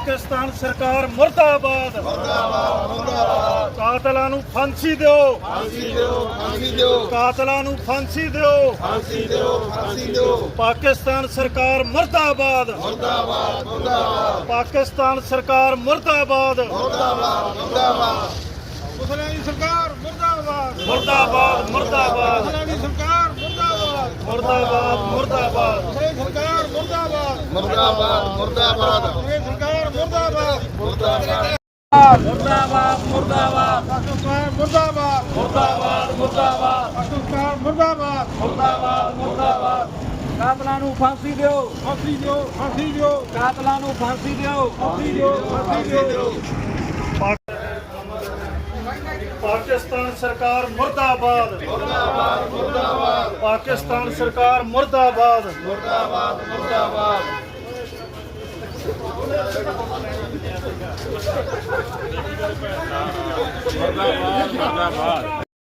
ਪਾਕਿਸਤਾਨ ਸਰਕਾਰ ਮੁਰਦਾਬਾਦ। ਮੁਰਦਾਬਾਦ ਮੁਰਦਾਬਾਦ ਕਾਤਲਾਂ ਨੂੰ ਫਾਂਸੀ ਦਿਓ। ਫਾਂਸੀ ਦਿਓ ਫਾਂਸੀ ਦਿਓ ਕਾਤਲਾਂ ਨੂੰ ਫਾਂਸੀ ਦਿਓ। ਫਾਂਸੀ ਦਿਓ ਫਾਂਸੀ ਦਿਓ ਪਾਕਿਸਤਾਨ ਸਰਕਾਰ ਮੁਰਦਾਬਾਦ। ਮੁਰਦਾਬਾਦ ਮੁਰਦਾਬਾਦ ਪਾਕਿਸਤਾਨ ਸਰਕਾਰ ਮੁਰਦਾਬਾਦ। ਮੁਰਦਾਬਾਦ ਮੁਰਦਾਬਾਦ। ਮੁਸਲਿਮ ਦੀ ਸਰਕਾਰ ਮੁਰਦਾਬਾਦ ਮੁਰਦਾਬਾਦ। ਮੁਰਦਾਬਾਦ ਮੁਸਲਿਮ ਦੀ ਸਰਕਾਰ ਮੁਰਦਾਬਾਦ। ਮੁਰਦਾਬਾਦ ਮੁਰਦਾਬਾਦ। ਸਰਕਾਰ ਮੁਰਦਾਬਾਦ ਮੁਰਦਾਬਾਦ ਮੁਰਦਾਬਾਦ ਸਰਕਾਰ ਮੁਰਦਾਬਾਦ ਮੁਰਦਾਬਾਦ। ਮੁਰਦਾਬਾਦ ਪਾਕਿਸਤਾਨ ਮੁਰਦਾਬਾਦ। ਮੁਰਦਾਬਾਦ ਮੁਰਦਾਬਾਦ। ਪਾਕਿਸਤਾਨ ਮੁਰਦਾਬਾਦ। ਮੁਰਦਾਬਾਦ ਮੁਰਦਾਬਾਦ। ਕਾਤਲਾਂ ਨੂੰ ਫਾਂਸੀ ਦਿਓ। ਫਾਂਸੀ ਦਿਓ ਫਾਂਸੀ ਦਿਓ। ਕਾਤਲਾਂ ਨੂੰ ਫਾਂਸੀ ਦਿਓ। ਫਾਂਸੀ ਦਿਓ ਫਾਂਸੀ ਦਿਓ। ਪਾਕਿਸਤਾਨ ਸਰਕਾਰ ਮੁਰਦਾਬਾਦ ਮੁਰਦਾਬਾਦ ਮੁਰਦਾਬਾਦ। ਪਾਕਿਸਤਾਨ ਸਰਕਾਰ ਮੁਰਦਾਬਾਦ। ਮੁਰਦਾਬਾਦ ਮੁਰਦਾਬਾਦ।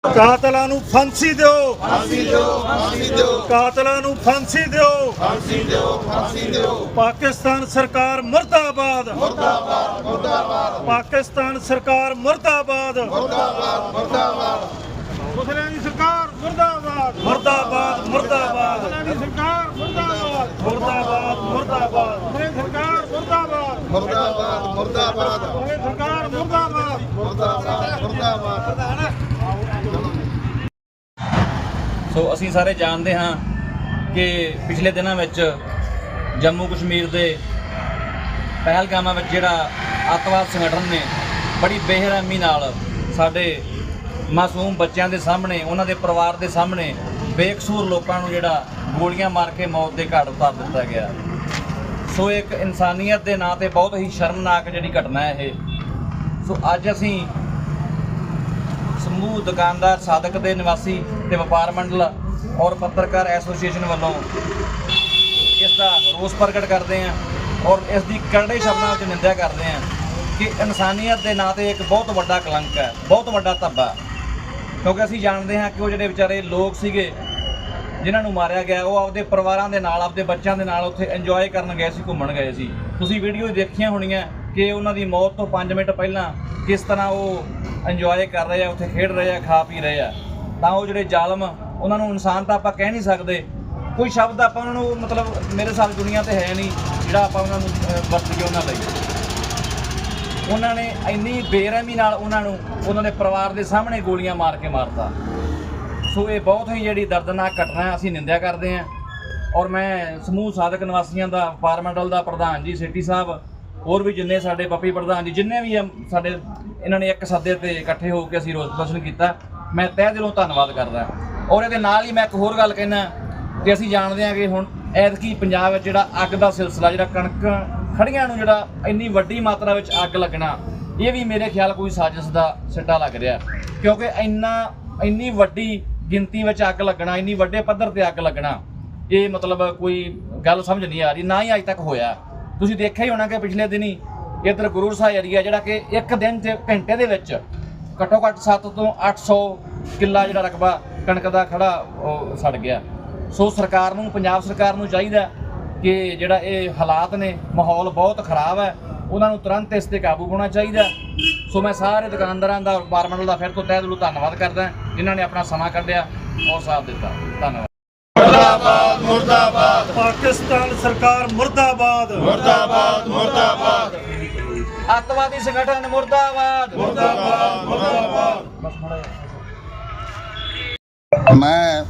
ਕਾਤਲਾਂ ਨੂੰ ਫਾਂਸੀ ਦਿਓ। ਫਾਂਸੀ ਦਿਓ ਫਾਂਸੀ ਦਿਓ ਕਾਤਲਾਂ ਨੂੰ ਫਾਂਸੀ ਦਿਓ। ਫਾਂਸੀ ਦਿਓ ਫਾਂਸੀ ਦਿਓ ਪਾਕਿਸਤਾਨ ਸਰਕਾਰ ਮੁਰਦਾਬਾਦ। ਮੁਰਦਾਬਾਦ ਮੁਰਦਾਬਾਦ ਪਾਕਿਸਤਾਨ ਸਰਕਾਰ ਮੁਰਦਾਬਾਦ। ਮੁਰਦਾਬਾਦ ਮੁਰਦਾਬਾਦ। ਮੁਸਲਿਮ ਦੀ ਸਰਕਾਰ ਮੁਰਦਾਬਾਦ ਮੁਰਦਾਬਾਦ ਮੁਰਦਾਬਾਦ ਸਰਕਾਰ ਮੁਰਦਾਬਾਦ ਮੁਰਦਾਬਾਦ ਮੁਸਲਿਮ ਸਰਕਾਰ ਮੁਰਦਾਬਾਦ ਮੁਰਦਾਬਾਦ ਮੁਰਦਾਬਾਦ ਮੁਸਲਿਮ ਸਰਕਾਰ ਮੁਰਦਾਬਾਦ ਮੁਰਦਾਬਾਦ ਮੁਰਦਾਬਾਦ ਸੋ ਅਸੀਂ ਸਾਰੇ ਜਾਣਦੇ ਹਾਂ ਕਿ ਪਿਛਲੇ ਦਿਨਾਂ ਵਿੱਚ ਜੰਮੂ ਕਸ਼ਮੀਰ ਦੇ ਪਹਿਲਗਾਮਾਂ ਵਿੱਚ ਜਿਹੜਾ ਅੱਤਵਾਦ ਸੰਗਠਨ ਨੇ ਬੜੀ ਬੇਰਹਿਮੀ ਨਾਲ ਸਾਡੇ ਮਾਸੂਮ ਬੱਚਿਆਂ ਦੇ ਸਾਹਮਣੇ, ਉਹਨਾਂ ਦੇ ਪਰਿਵਾਰ ਦੇ ਸਾਹਮਣੇ ਬੇਕਸੂਰ ਲੋਕਾਂ ਨੂੰ ਜਿਹੜਾ ਗੋਲੀਆਂ ਮਾਰ ਕੇ ਮੌਤ ਦੇ ਘਾਟ ਉਤਾਰ ਦਿੱਤਾ ਗਿਆ। ਸੋ ਇੱਕ ਇਨਸਾਨੀਅਤ ਦੇ ਨਾਂ ਤੇ ਬਹੁਤ ਹੀ ਸ਼ਰਮਨਾਕ ਜਿਹੜੀ ਘਟਨਾ ਹੈ ਇਹ। ਸੋ ਅੱਜ ਅਸੀਂ ਸਮੂਹ ਦੁਕਾਨਦਾਰ ਸਾਦਕ ਦੇ ਨਿਵਾਸੀ ਤੇ ਵਪਾਰ ਮੰਡਲ ਔਰ ਪੱਤਰਕਾਰ ਐਸੋਸੀਏਸ਼ਨ ਵੱਲੋਂ ਇਸ ਦਾ ਰੋਸ ਪ੍ਰਗਟ ਕਰਦੇ ਹਾਂ ਔਰ ਇਸ ਦੀ ਕਰੜੇ ਸ਼ਬਦਾਂ ਵਿੱਚ ਨਿੰਦਿਆ ਕਰਦੇ ਹਾਂ ਕਿ ਇਨਸਾਨੀਅਤ ਦੇ ਨਾਂ ਤੇ ਇੱਕ ਬਹੁਤ ਵੱਡਾ ਕਲੰਕ ਹੈ, ਬਹੁਤ ਵੱਡਾ ਧੱਬਾ ਕਿਉਂਕਿ ਅਸੀਂ ਜਾਣਦੇ ਹਾਂ ਕਿ ਉਹ ਜਿਹੜੇ ਵਿਚਾਰੇ ਲੋਕ ਸੀਗੇ ਜਿਨ੍ਹਾਂ ਨੂੰ ਮਾਰਿਆ ਗਿਆ, ਉਹ ਆਪਦੇ ਪਰਿਵਾਰਾਂ ਦੇ ਨਾਲ, ਆਪਦੇ ਬੱਚਿਆਂ ਦੇ ਨਾਲ ਉੱਥੇ ਇੰਜੋਏ ਕਰਨ ਗਏ ਸੀ, ਘੁੰਮਣ ਗਏ ਸੀ। ਤੁਸੀਂ ਵੀਡੀਓ ਦੇਖੀਆਂ ਹੋਣੀਆਂ ਕਿ ਉਹਨਾਂ ਦੀ ਮੌਤ ਤੋਂ 5 ਮਿੰਟ ਪਹਿਲਾਂ ਕਿਸ ਤਰ੍ਹਾਂ ਉਹ ਇੰਜੋਏ ਕਰ ਰਹੇ ਆ, ਉੱਥੇ ਖੇਡ ਰਹੇ ਆ, ਖਾ ਪੀ ਰਹੇ ਆ। ਤਾਂ ਉਹ ਜਿਹੜੇ ਜ਼ਾਲਮ ਉਹਨਾਂ ਨੂੰ ਇਨਸਾਨ ਤਾਂ ਆਪਾਂ ਕਹਿ ਨਹੀਂ ਸਕਦੇ। ਕੋਈ ਸ਼ਬਦ ਆਪਾਂ ਉਹਨਾਂ ਨੂੰ ਮਤਲਬ ਮੇਰੇ ਸਾਲ ਦੁਨੀਆ ਤੇ ਹੈ ਨਹੀਂ ਜਿਹੜਾ ਆਪਾਂ ਉਹਨਾਂ ਨੂੰ ਅਹ, ਵਰਤ ਕੇ ਉਹਨਾਂ ਲਈ। ਉਹਨਾਂ ਨੇ ਇੰਨੀ ਬੇਰਹਿਮੀ ਨਾਲ ਉਹਨਾਂ ਨੂੰ ਉਹਨਾਂ ਦੇ ਪਰਿਵਾਰ ਦੇ ਸਾਹਮਣੇ ਗੋਲੀਆਂ ਮਾਰ ਕੇ ਮਾਰਤਾ। ਸੋ ਇਹ ਬਹੁਤ ਹੀ ਜਿਹੜੀ ਦਰਦਨਾਕ ਘਟਨਾ ਹੈ ਅਸੀਂ ਨਿੰਦਿਆ ਕਰਦੇ ਹਾਂ। ਔਰ ਮੈਂ ਸਮੂਹ ਸਾਧਕ ਨਿਵਾਸੀਆਂ ਦਾ ਵਪਾਰ ਦਾ ਪ੍ਰਧਾਨ ਜੀ ਸਿੱਟੀ ਸਾਹਿਬ ਹੋਰ ਵੀ ਜਿੰਨੇ ਸਾਡੇ ਪੱਪੀ ਪ੍ਰਧਾਨ ਜੀ ਜਿੰਨੇ ਵੀ ਆ ਸਾਡੇ ਇਹਨਾਂ ਨੇ ਇੱਕ ਸੱਦੇ ਤੇ ਇਕੱਠੇ ਹੋ ਕੇ ਅਸੀਂ ਰੋਸ ਪ੍ਰਦਰਸ਼ਨ ਕੀਤਾ। ਮੈਂ ਤਹਿ ਦਿਲੋਂ ਧੰਨਵਾਦ ਕਰਦਾ। ਔਰ ਇਹਦੇ ਨਾਲ ਹੀ ਮੈਂ ਇੱਕ ਹੋਰ ਗੱਲ ਕਹਿਣਾ ਕਿ ਅਸੀਂ ਜਾਣਦੇ ਹਾਂ ਕਿ ਹੁਣ ਐਤਕੀ ਪੰਜਾਬ ਵਿੱਚ ਜਿਹੜਾ ਅੱਗ ਦਾ ਸਿਲਸਿਲਾ, ਜਿਹੜਾ ਕਣਕ ਖੜੀਆਂ ਨੂੰ ਜਿਹੜਾ ਇੰਨੀ ਵੱਡੀ ਮਾਤਰਾ ਵਿੱਚ ਅੱਗ ਲੱਗਣਾ, ਇਹ ਵੀ ਮੇਰੇ ਖਿਆਲ ਕੋਈ ਸਾਜ਼ਿਸ਼ ਦਾ ਸਿੱਟਾ ਲੱਗ ਰਿਹਾ। ਕਿਉਂਕਿ ਇੰਨਾ, ਇੰਨੀ ਵੱਡੀ ਗਿਣਤੀ ਵਿੱਚ ਅੱਗ ਲੱਗਣਾ, ਇੰਨੀ ਵੱਡੇ ਪੱਧਰ ਤੇ ਅੱਗ ਲੱਗਣਾ, ਇਹ ਮਤਲਬ ਕੋਈ ਗੱਲ ਸਮਝ ਨਹੀਂ ਆ ਰਹੀ, ਨਾ ਹੀ ਅੱਜ ਤੱਕ ਹੋਇਆ। ਤੁਸੀਂ ਦੇਖਿਆ ਹੀ ਹੋਣਾ ਕਿ ਪਿਛਲੇ ਦਿਨੀ ਇੱਧਰ ਗੁਰੂ ਸਾਹਿਬ ਏਰੀਆ ਜਿਹੜਾ ਕਿ ਇੱਕ ਦਿਨ ਤੇ ਘੰਟੇ ਦੇ ਵਿੱਚ ਘੱਟੋ ਘੱਟ 7 ਤੋਂ 800 ਕਿੱਲਾ ਜਿਹੜਾ ਰਕਬਾ ਕਣਕ ਦਾ ਖੜਾ ਉਹ ਸੜ ਗਿਆ। ਸੋ ਸਰਕਾਰ ਨੂੰ ਪੰਜਾਬ ਸਰਕਾਰ ਨੂੰ ਚਾਹੀਦਾ ਕਿ ਜਿਹੜਾ ਇਹ ਹਾਲਾਤ ਨੇ ਮਾਹੌਲ ਬਹੁਤ ਖਰਾਬ ਹੈ। ਉਹਨਾਂ ਨੂੰ ਤੁਰੰਤ ਇਸ ਤੇ ਕਾਬੂ ਪਾਉਣਾ ਚਾਹੀਦਾ। ਸੋ ਮੈਂ ਸਾਰੇ ਦੁਕਾਨਦਾਰਾਂ ਦਾ ਵਪਾਰ ਮੰਡਲ ਦਾ ਫਿਰ ਤੋਂ ਤਹਿ ਦਿਲੋਂ ਧੰਨਵਾਦ ਕਰਦਾ ਜਿਨ੍ਹਾਂ ਨੇ ਆਪਣਾ ਸਮਾਂ ਕੱਢਿਆ ਔਰ ਸਾਥ ਦਿੱਤਾ। ਧੰਨਵਾਦ। ਮੁਰਦਾਬਾਦ ਮੁਰਦਾਬਾਦ। ਪਾਕਿਸਤਾਨ ਸਰਕਾਰ ਮੁਰਦਾਬਾਦ। ਮੁਰਦਾਬਾਦ ਮੁਰਦਾਬਾਦ। ਅੱਤਵਾਦੀ ਸੰਗਠਨ ਮੁਰਦਾਬਾਦ। ਮੁਰਦਾਬਾਦ ਮੁਰਦਾਬਾਦ। ਬਸ ਮਾੜਾ ਜਿਹਾ। ਮੈਂ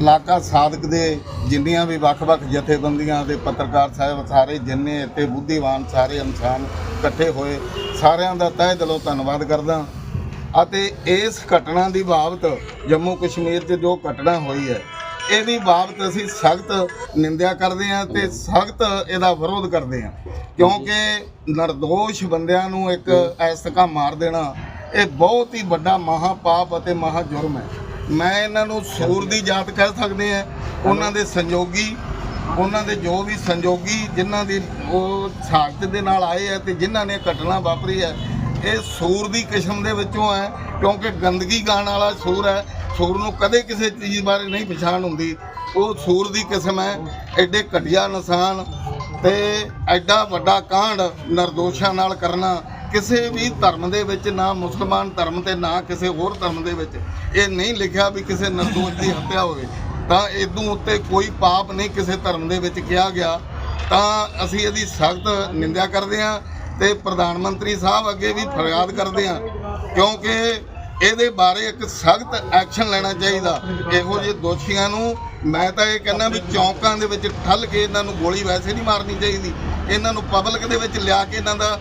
ਇਲਾਕਾ ਸਾਧਕ ਦੇ ਜਿੰਨੀਆਂ ਵੀ ਵੱਖ-ਵੱਖ ਜਥੇਬੰਦੀਆਂ ਦੇ ਪੱਤਰਕਾਰ ਸਾਹਿਬ ਸਾਰੇ ਜਿੰਨੇ ਇੱਥੇ ਬੁੱਧੀਵਾਨ ਸਾਰੇ ਇਨਸਾਨ ਇਕੱਠੇ ਹੋਏ, ਸਾਰਿਆਂ ਦਾ ਤਹਿ ਦਿਲੋਂ ਧੰਨਵਾਦ ਕਰਦਾ ਅਤੇ ਇਸ ਘਟਨਾ ਦੀ ਬਾਬਤ ਜੰਮੂ ਕਸ਼ਮੀਰ 'ਚ ਜੋ ਘਟਨਾ ਹੋਈ ਹੈ, ਇਹਦੀ ਬਾਬਤ ਅਸੀਂ ਸਖਤ ਨਿੰਦਿਆ ਕਰਦੇ ਹਾਂ ਤੇ ਸਖਤ ਇਹਦਾ ਵਿਰੋਧ ਕਰਦੇ ਹਾਂ। ਕਿਉਂਕਿ ਨਿਰਦੋਸ਼ ਬੰਦਿਆਂ ਨੂੰ ਇੱਕ ਇਸ ਮਾਰ ਦੇਣਾ, ਇਹ ਬਹੁਤ ਹੀ ਵੱਡਾ ਮਹਾਪਾਪ ਅਤੇ ਮਹਾ ਜੁਰਮ ਹੈ। ਮੈਂ ਇਹਨਾਂ ਨੂੰ ਸੂਰ ਦੀ ਜਾਤ ਕਹਿ ਸਕਦੇ ਆ ਉਹਨਾਂ ਦੇ ਸੰਯੋਗੀ ਉਹਨਾਂ ਦੇ ਜੋ ਵੀ ਸੰਯੋਗੀ ਜਿਨ੍ਹਾਂ ਦੀ ਉਹ ਸਾਖਤ ਦੇ ਨਾਲ ਆਏ ਆ ਤੇ ਜਿਨ੍ਹਾਂ ਨੇ ਘਟਨਾ ਵਾਪਰੀ ਹੈ ਇਹ ਸੂਰ ਦੀ ਕਿਸਮ ਦੇ ਵਿੱਚੋਂ ਹੈ ਕਿਉਂਕਿ ਗੰਦਗੀ ਗਾਣ ਵਾਲਾ ਸੂਰ ਹੈ ਸੂਰ ਨੂੰ ਕਦੇ ਕਿਸੇ ਚੀਜ਼ ਬਾਰੇ ਨਹੀਂ ਪਛਾਣ ਹੁੰਦੀ। ਉਹ ਸੂਰ ਦੀ ਕਿਸਮ ਹੈ, ਐਡੇ ਘਟੀਆ ਇਨਸਾਨ ਤੇ ਐਡਾ ਵੱਡਾ ਕਾਂਡ ਨਿਰਦੋਸ਼ਾਂ ਨਾਲ ਕਰਨਾ। ਕਿਸੇ ਵੀ ਧਰਮ ਦੇ ਵਿੱਚ, ਨਾ ਮੁਸਲਮਾਨ ਧਰਮ ਤੇ, ਨਾ ਕਿਸੇ ਹੋਰ ਧਰਮ ਦੇ ਵਿੱਚ ਇਹ ਨਹੀਂ ਲਿਖਿਆ ਵੀ ਕਿਸੇ ਨਿਰਦੋਸ਼ ਦੀ ਹੱਤਿਆ ਹੋਵੇ। ਤਾਂ ਇਦੋਂ ਉੱਤੇ ਕੋਈ ਪਾਪ ਨਹੀਂ ਕਿਸੇ ਧਰਮ ਦੇ ਵਿੱਚ ਕਿਹਾ ਗਿਆ। ਤਾਂ ਅਸੀਂ ਇਹਦੀ ਸਖਤ ਨਿੰਦਿਆ ਕਰਦੇ ਹਾਂ ਤੇ ਪ੍ਰਧਾਨ ਮੰਤਰੀ ਸਾਹਿਬ ਅੱਗੇ ਵੀ ਫਰਿਆਦ ਕਰਦੇ ਹਾਂ, ਕਿਉਂਕਿ ਇਹਦੇ ਬਾਰੇ ਇੱਕ ਸਖਤ ਐਕਸ਼ਨ ਲੈਣਾ ਚਾਹੀਦਾ। ਇਹੋ ਜਿਹੇ ਦੋਸ਼ੀਆਂ ਨੂੰ ਮੈਂ ਤਾਂ ਇਹ ਕਹਿੰਦਾ ਵੀ ਚੌਂਕਾਂ ਦੇ ਵਿੱਚ ਠੱਲ ਕੇ ਇਹਨਾਂ ਨੂੰ ਗੋਲੀ ਵੈਸੇ ਨਹੀਂ ਮਾਰਨੀ ਚਾਹੀਦੀ। ਇਹਨਾਂ ਨੂੰ ਪਬਲਿਕ ਦੇ ਵਿੱਚ ਲਿਆ ਕੇ ਇਹਨਾਂ ਦਾ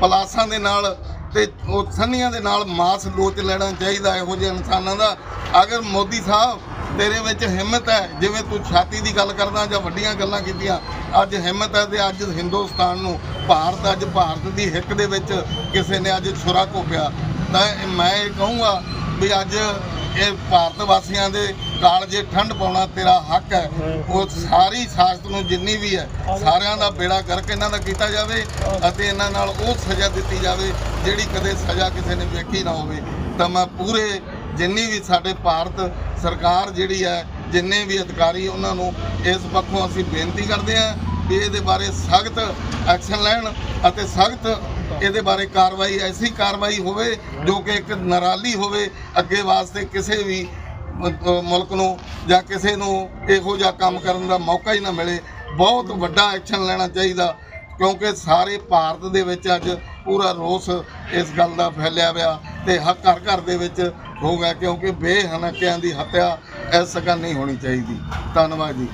ਪਲਾਸਾਂ ਦੇ ਨਾਲ ਤੇ ਉਹ ਸੰਨੀਆਂ ਦੇ ਨਾਲ ਮਾਸ ਲੋਚ ਲੈਣਾ ਚਾਹੀਦਾ ਇਹੋ ਜਿਹੇ ਇਨਸਾਨਾਂ ਦਾ। ਅਗਰ ਮੋਦੀ ਸਾਹਿਬ ਤੇਰੇ ਵਿੱਚ ਹਿੰਮਤ ਹੈ, ਜਿਵੇਂ ਤੂੰ ਛਾਤੀ ਦੀ ਗੱਲ ਕਰਦਾ ਜਾਂ ਵੱਡੀਆਂ ਗੱਲਾਂ ਕੀਤੀਆਂ, ਅੱਜ ਹਿੰਮਤ ਹੈ ਤੇ ਅੱਜ ਹਿੰਦੁਸਤਾਨ ਨੂੰ ਭਾਰਤ, ਅੱਜ ਭਾਰਤ ਦੀ ਹਿੱਕ ਦੇ ਵਿੱਚ ਕਿਸੇ ਨੇ ਅੱਜ ਛੁਰਾ ਘੋਪਿਆ। ਤਾਂ ਮੈਂ ਇਹ ਕਹੂੰਗਾ ਵੀ ਅੱਜ ਇਹ ਭਾਰਤ ਵਾਸੀਆਂ ਦੇ ਕਾਲਜੇ ਠੰਡ ਪਾਉਣਾ ਤੇਰਾ ਹੱਕ ਹੈ ਉਹ ਸਾਰੀ ਸਾਸਤ ਨੂੰ ਜਿੰਨੀ ਵੀ ਹੈ ਸਾਰਿਆਂ ਦਾ ਬੇੜਾ ਕਰਕੇ ਇਹਨਾਂ ਦਾ ਕੀਤਾ ਜਾਵੇ ਅਤੇ ਇਹਨਾਂ ਨਾਲ ਉਹ ਸਜ਼ਾ ਦਿੱਤੀ ਜਾਵੇ ਜਿਹੜੀ ਕਦੇ ਸਜ਼ਾ ਕਿਸੇ ਨੇ ਵੇਖੀ ਨਾ ਹੋਵੇ। ਤਾਂ ਮੈਂ ਪੂਰੇ ਜਿੰਨੀ ਵੀ ਸਾਡੇ ਭਾਰਤ ਸਰਕਾਰ ਜਿਹੜੀ ਹੈ ਜਿੰਨੇ ਵੀ ਅਧਿਕਾਰੀ ਉਹਨਾਂ ਨੂੰ ਇਸ ਪੱਖੋਂ ਅਸੀਂ ਬੇਨਤੀ ਕਰਦੇ ਹਾਂ ਵੀ ਇਹਦੇ ਬਾਰੇ ਸਖਤ ਐਕਸ਼ਨ ਲੈਣ ਅਤੇ ਸਖਤ ਇਹਦੇ ਬਾਰੇ ਕਾਰਵਾਈ ਐਸੀ ਕਾਰਵਾਈ ਹੋਵੇ ਜੋ ਕਿ ਇੱਕ ਨਰਾਲੀ ਹੋਵੇ ਅੱਗੇ ਵਾਸਤੇ ਕਿਸੇ ਵੀ ਮੁਲਕ ਨੂੰ ਜਾਂ ਕਿਸੇ ਨੂੰ ਇਹੋ ਜਿਹਾ ਕੰਮ ਕਰਨ ਦਾ ਮੌਕਾ ਹੀ ਨਾ ਮਿਲੇ। ਬਹੁਤ ਵੱਡਾ ਐਕਸ਼ਨ ਲੈਣਾ ਚਾਹੀਦਾ, ਕਿਉਂਕਿ ਸਾਰੇ ਭਾਰਤ ਦੇ ਵਿੱਚ ਅੱਜ ਪੂਰਾ ਰੋਸ ਇਸ ਗੱਲ ਦਾ ਫੈਲਿਆ ਪਿਆ ਤੇ ਹਰ ਘਰ ਘਰ ਦੇ ਵਿੱਚ ਹੋ ਗਿਆ, ਕਿਉਂਕਿ ਬੇਹਨਕਿਆਂ ਦੀ ਹੱਤਿਆ ਇਸ ਸਗਾ ਨਹੀਂ ਹੋਣੀ ਚਾਹੀਦੀ। ਧੰਨਵਾਦ ਜੀ।